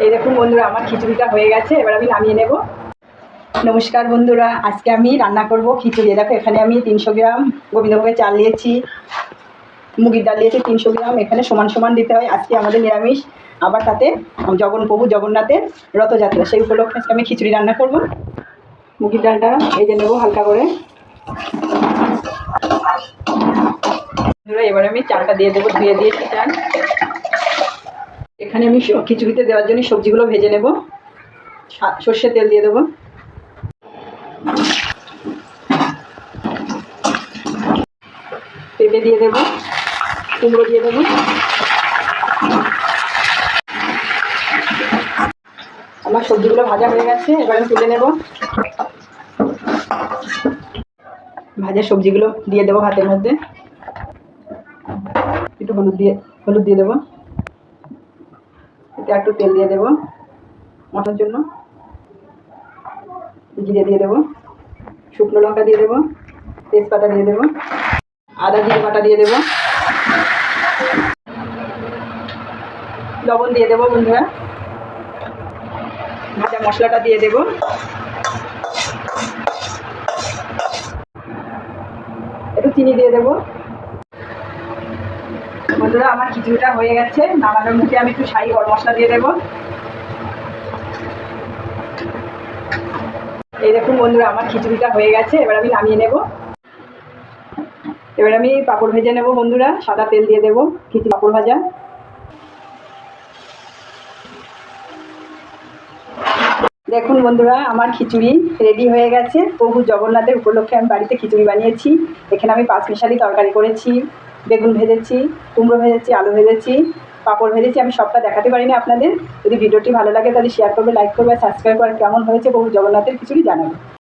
এই দেখুন বন্ধুরা, আমার খিচুড়িটা হয়ে গেছে, এবার আমি নামিয়ে নেব। নমস্কার বন্ধুরা, আজকে আমি রান্না করব খিচুড়ি। দেখো, এখানে আমি তিনশো গ্রাম গোবিন্দভোগের চাল নিয়েছি, মুগির ডাল নিয়েছি তিনশো গ্রাম, এখানে সমান সমান দিতে হয়, আজকে আমাদের নিরামিষ। আবার তাতে জগন প্রভু, জগন্নাথের রথযাত্রা, সেই উপলক্ষে আজকে আমি খিচুড়ি রান্না করব। মুগির ডালটা এই যে নেব হালকা করে। এবার আমি চালটা দিয়ে দেবো, ধুয়ে দিয়েছি চাল। এখানে আমি খিচুড়িতে দেওয়ার জন্য সবজিগুলো ভেজে নেব। সা- সর্ষের তেল দিয়ে দেবো। পেঁপে দিয়ে দেবো, কুমড়ো দিয়ে দেবো। আমার সবজিগুলো ভাজা হয়ে গেছে, এবার আমি তুলে নেব। ভাজা সবজিগুলো দিয়ে দেবো ভাতের মধ্যে। একটু হলুদ দিয়ে হলুদ দিয়ে দেবো। এতে একটু তেল দিয়ে দেবো মশলার জন্য। জিরে দিয়ে দেবো। শুকনো লঙ্কা দিয়ে দেবো। তেজপাতা দিয়ে দেবো। আদা জিরে বাটা দিয়ে দেবো। লবণ দিয়ে দেবো বন্ধুরা। ভাজা মশলাটা দিয়ে দেবো। একটু চিনি দিয়ে দেবো। বন্ধুরা, আমার খিচুড়িটা হয়ে গেছে। নামানোর মুখে আমি একটু শাহি গরম মশলা দিয়ে দেবো। এই দেখুন বন্ধুরা, আমার খিচুড়িটা হয়ে গেছে। এবার আমি নামিয়ে নেব। এবার আমি পাঁপড় ভেজে নেব বন্ধুরা, সাদা তেল দিয়ে দেবো, খিচুড়ি পাঁপড় ভাজা। দেখুন বন্ধুরা, আমার খিচুড়ি রেডি হয়ে গেছে। প্রভু জগন্নাথের উপলক্ষে আমি বাড়িতে খিচুড়ি বানিয়েছি। এখানে আমি পাঁচ মিশালি তরকারি করেছি। বেগুন ভেজেছি, কুমড়ো ভেজেছি, আলু ভেজেছি, পাপড় ভেজেছি, আমি সবটা দেখাতে পারিনি আপনাদের। যদি ভিডিওটি ভালো লাগে তাহলে শেয়ার করবে লাইক করবে সাবস্ক্রাইব করে কেমন হয়েছে বহু জগন্নাথের কিছুই জানাবে।